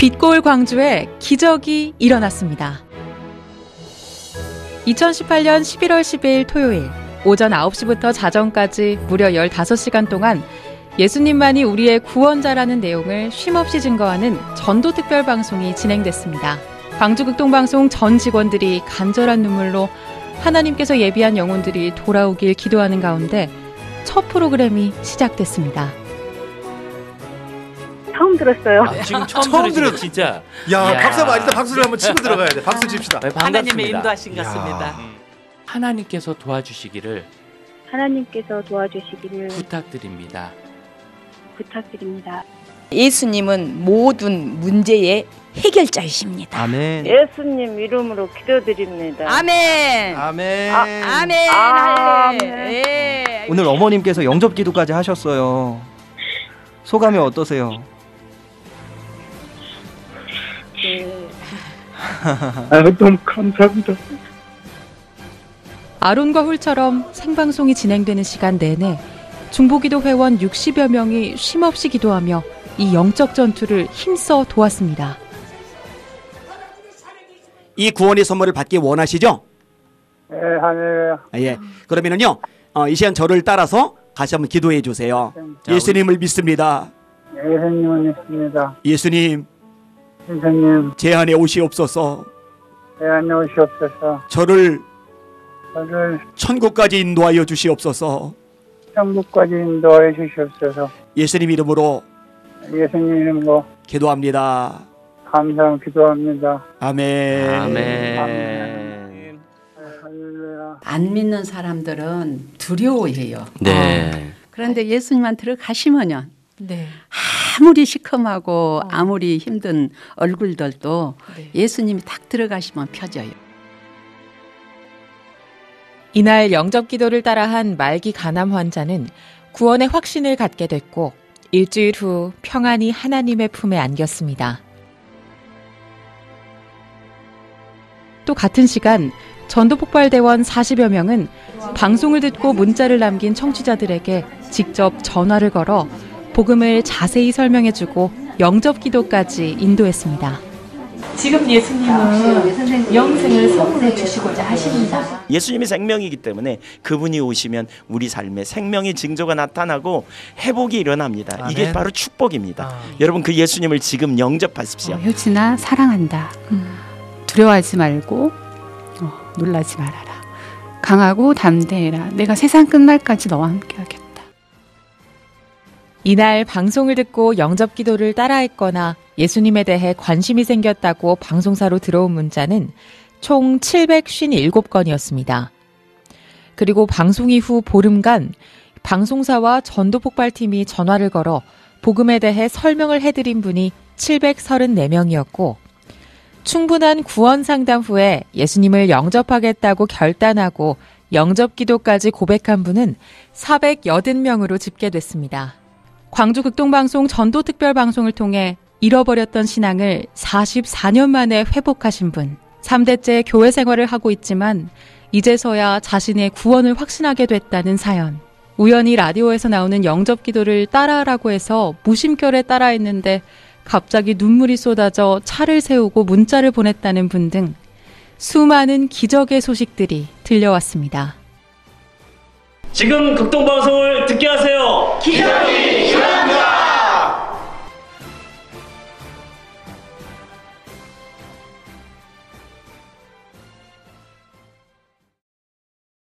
빛골 광주에 기적이 일어났습니다. 2018년 11월 10일 토요일 오전 9시부터 자정까지 무려 15시간 동안 예수님만이 우리의 구원자라는 내용을 쉼없이 증거하는 전도 특별 방송이 진행됐습니다. 광주 극동방송 전 직원들이 간절한 눈물로 하나님께서 예비한 영혼들이 돌아오길 기도하는 가운데 첫 프로그램이 시작됐습니다. 처음 들었어요. 아, 지금 처음, 처음 들었- 진짜. 야, 이야. 박수 한번 일단 박수를 한번 치고 들어가야 돼. 박수 칩시다. 네. 하나님의 인도하신 것 같습니다. 야. 하나님께서 도와주시기를 하나님께서 도와주시기를 부탁드립니다. 부탁드립니다. 예수님은 모든 문제의 해결자이십니다. 아멘. 예수님 이름으로 기도드립니다. 아멘. 아멘. 아멘. 아멘. 할렐루야. 예. 오늘 어머님께서 영접 기도까지 하셨어요. 소감이 어떠세요? 네. 너무 감사합니다. 아론과 훌처럼 생방송이 진행되는 시간 내내 중보기도 회원 60여 명이 쉼없이 기도하며 이 영적 전투를 힘써 도왔습니다. 이 구원의 선물을 받기 원하시죠? 예, 할렐루야. 아, 예. 그러면은요, 어, 이 시간 저를 따라서 다시 한번 기도해 주세요. 예수님을 믿습니다. 예수님을 믿습니다. 예수님, 선생님, 제 안에 오시옵소서. 내 안에 오시옵소서. 저를 저를 천국까지 인도하여 주시옵소서. 천국까지 인도해 주시옵소서. 예수님 이름으로 예수님 이름으로 기도합니다. 감사함 기도합니다. 아멘. 아멘. 할렐루야. 안 믿는 사람들은 두려워해요. 네. 그런데 예수님만 들어가시면요. 네. 아무리 시커하고 아무리 힘든 얼굴들도 네. 예수님이 딱 들어가시면 펴져요. 이날 영접 기도를 따라한 말기 간암 환자는 구원의 확신을 갖게 됐고 일주일 후 평안히 하나님의 품에 안겼습니다. 또 같은 시간 전도폭발대원 40여 명은 방송을 듣고 문자를 남긴 청취자들에게 직접 전화를 걸어 복음을 자세히 설명해주고 영접 기도까지 인도했습니다. 지금 예수님은 영생을 선물해 주시고자 하십니다. 예수님이 생명이기 때문에 그분이 오시면 우리 삶에 생명의 징조가 나타나고 회복이 일어납니다. 이게 아멘. 바로 축복입니다. 아. 여러분 그 예수님을 지금 영접하십시오. 어, 효진아 사랑한다. 두려워하지 말고 어, 놀라지 말아라. 강하고 담대해라. 내가 세상 끝날까지 너와 함께하겠다. 이날 방송을 듣고 영접 기도를 따라했거나 예수님에 대해 관심이 생겼다고 방송사로 들어온 문자는 총 757건이었습니다. 그리고 방송 이후 보름간 방송사와 전도폭발팀이 전화를 걸어 복음에 대해 설명을 해드린 분이 734명이었고 충분한 구원 상담 후에 예수님을 영접하겠다고 결단하고 영접 기도까지 고백한 분은 480명으로 집계됐습니다. 광주 극동방송 전도 특별 방송을 통해 잃어버렸던 신앙을 44년 만에 회복하신 분. 3대째 교회 생활을 하고 있지만 이제서야 자신의 구원을 확신하게 됐다는 사연. 우연히 라디오에서 나오는 영접 기도를 따라하라고 해서 무심결에 따라했는데 갑자기 눈물이 쏟아져 차를 세우고 문자를 보냈다는 분 등 수많은 기적의 소식들이 들려왔습니다. 지금 극동방송을 듣게 하세요. 기적이 일어납니다.